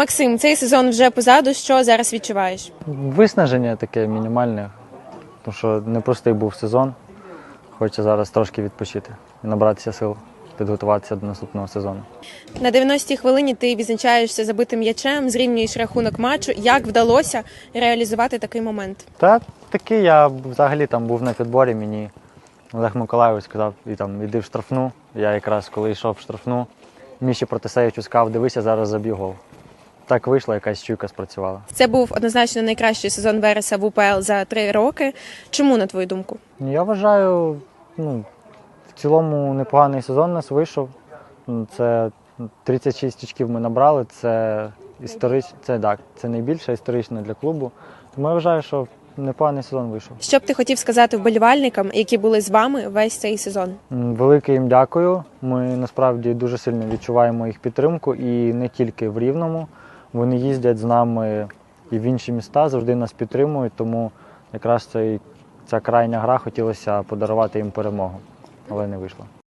Максим, цей сезон вже позаду. Що зараз відчуваєш? Виснаження таке мінімальне, тому що непростий був сезон. Хочеться зараз трошки відпочити і набратися сил, підготуватися до наступного сезону. На 90-й хвилині ти відзначаєшся забитим м'ячем, зрівнюєш рахунок матчу. Як вдалося реалізувати такий момент? Та такий я взагалі там був на підборі, мені Олег Миколайович сказав, і там іди в штрафну. Я якраз коли йшов в штрафну, Міші Протасевичу сказав, дивися, зараз заб'ю гол. Так вийшла, якась чуйка спрацювала. Це був однозначно найкращий сезон Вереса в УПЛ за три роки. Чому на твою думку? Я вважаю, ну, в цілому непоганий сезон у нас вийшов. Ну, Це 36 очків ми набрали. Це історич... це, так, це найбільше історично для клубу. Тому я вважаю, що непоганий сезон вийшов. Що б ти хотів сказати вболівальникам, які були з вами весь цей сезон? Велике їм дякую. Ми насправді дуже сильно відчуваємо їх підтримку і не тільки в Рівному. Вони їздять з нами і в інші міста, завжди нас підтримують. Тому якраз цей, ця крайня гра хотілося подарувати їм перемогу, але не вийшло.